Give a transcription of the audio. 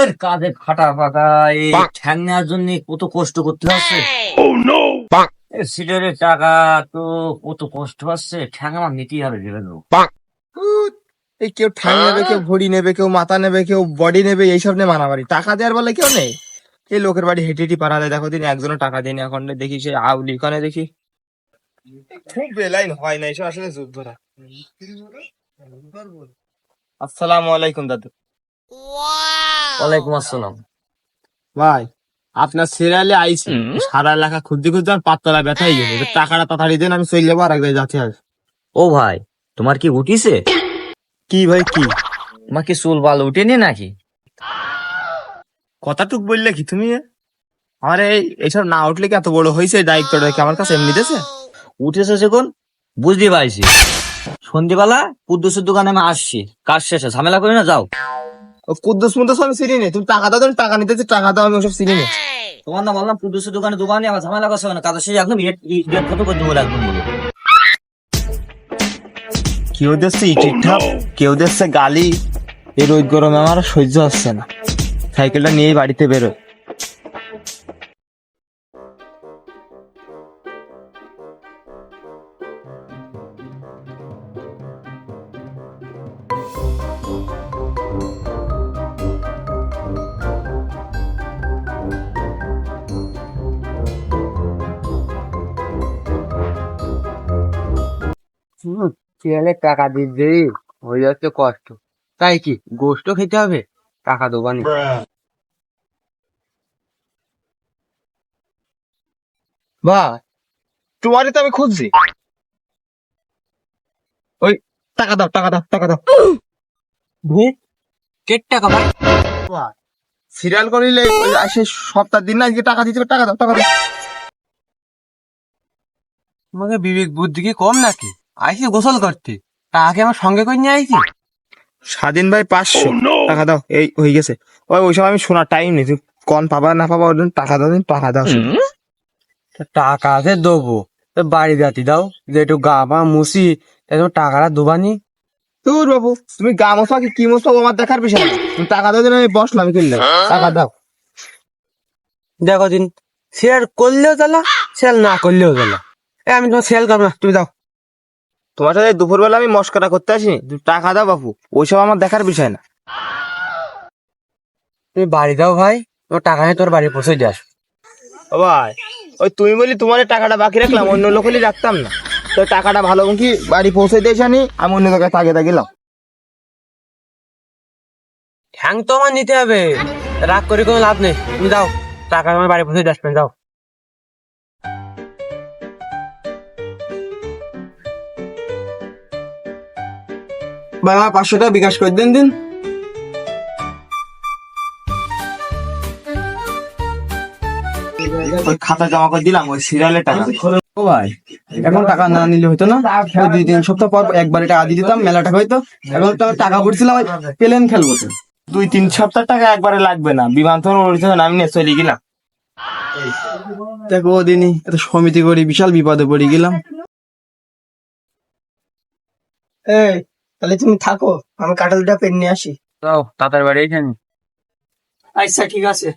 আর কাজে খাটা ফাটা এই ঠ্যাং নেওয়ার জন্য কত কষ্ট করতে হচ্ছে? এই সিটারের টাকা তো কত কষ্ট হচ্ছে ঠ্যাং আমার নিতেই হবে ভেবে দেবো এই কেউ ঠ্যাং নেবে কেউ ভড়ি নেবে কেউ মাথা নেবে কেউ বডি নেবে এইসব নিয়ে মারামারি। টাকা দেওয়ার বলে কেউ নেই? এই লোকের বাড়ি হেঁটে হেঁটে পাড়ালে দেখো দিন একজনও টাকা দেয়নি এখন দেখি সে আউলি কানে দেখি। খুব বেলাইন হয় না এসব আসলে যুদ্ধরা আসসালামু আলাইকুম দাদু। ওয়ালাইকুম আসসালাম। ভাই আপনার সিরিয়ালে সারা এলাকা খুঁজতে খুঁজতে আমার পাতলা ব্যথাই গেছে। টাকাটা তাড়াতাড়ি দেন আমি চলে যাব আর এক জায়গায় যাচ্ছি আর। ও ভাই তোমার কি উঠিছে? কি ভাই কি? তোমার কি চুল বাল উঠেনি নাকি? কথাটুক বললে কি তুমি? আমার এই এইসব না উঠলে কি এত বড় হয়েছে দায়িত্বটা কি আমার কাছে এমনি দিতেছে উঠেছে যখন বুঝতে পারছি। সন্ধ্যেবেলা কুদ্দুসের দোকানে আমি আসছি। কাজ শেষে ঝামেলা করি না যাও। কুদ্দুস মুদ্দুস আমি চিনি নি। তুমি টাকা দাও তুমি টাকা নিতেছি টাকা দাও আমি ওসব চিনি নি। তোমার না বললাম কুদ্দুসের দোকানে দোকানে আমার ঝামেলা করছে না কাদের শেষে একদম রেট কত করে দেবো একদম কেউ দিচ্ছে ইটির ঠাপ কেউ দিচ্ছে গালি। এই রোদ গরমে আমার সহ্য হচ্ছে না। সাইকেলটা নিয়েই বাড়িতে বেরোয়। ছেলে টাকা দিতে হয়ে যাচ্ছে কষ্ট। তাই কি গোস্ত খেতে হবে? টাকা দোকানে বা তোমারই তো আমি খুঁজছি। ওই টাকা দাও টাকা দাও টাকা দাও। কেট টাকা ভাই সিরিয়াল করিলে আসে সপ্তাহ দিন না আজকে টাকা দিতে টাকা দাও টাকা দাও। তোমাকে বিবেক বুদ্ধি কি কম নাকি? আইসি গোসল করতে। তা আগে আমার সঙ্গে করে নিয়ে আইছি স্বাধীন ভাই পাঁচশো টাকা দাও এই হয়ে গেছে। ওই ওই সময় আমি শোনার টাইম নেই কন পাবা না পাবা ওর জন্য টাকা দাও টাকা দাও। শুধু। টাকা আছে দেবো তো বাড়ি যাতি দাও যে একটু গা পা মুসি টাকাটা দুবানি তোর বাবু তুমি গা মশা কি কি মশা আমার দেখার বিষয়? না। তুমি টাকা দাও আমি বসলাম আমি কিনলাম টাকা দাও। দেখো দিন শেয়ার করলেও জ্বালা সেল না করলেও জ্বালা। এ আমি তোমার সেল করব না তুমি দাও। তোমার সাথে দুপুরবেলা আমি মস্করা করতে আসিনি। তুমি টাকা দাও বাপু ওইসব আমার দেখার বিষয় না। তুমি বাড়ি দাও ভাই তোমার টাকা নিয়ে তোর বাড়ি পৌঁছে যাস ও ভাই ওই তুমি বলি তোমার টাকাটা বাকি রাখলাম অন্য লোক হলে রাখতাম না। তো টাকাটা ভালো কি বাড়ি পৌঁছে দিয়েছি আমি অন্য জায়গায় তাকে গেলাম ঠ্যাং তো আমার নিতে হবে। রাগ করে কোনো লাভ নেই। তুমি দাও টাকা আমার বাড়ি পৌঁছে দিয়ে আসবেন ভাই আমার পাঁচশো টাকা বিকাশ করে দিন দিন। খাতা জমা করে দিলাম, ওই সিরিয়ালের টাকা। ভাই, এখন টাকা না নিলে হতো না। দুই, তিন সপ্তাহ পর একবারে টাকা দিয়ে দিতাম মেলা টাকা হইতো। এখন তো টাকা পড়ছিলাম প্লেন খেলব দুই, তিন সপ্তাহ টাকা একবারে লাগবে না। বিমানবন্দর ওড়িশা আমি নিয়ে চলে গেলাম। দেখো ওদিনই এত সমিতি করি, বিশাল বিপদে পড়ে গেলাম। এই তাহলে তুমি থাকো আমি কাঁঠালটা পেন নিয়ে আসি। যাও তাতার বাড়ি এখানে। আচ্ছা ঠিক আছে।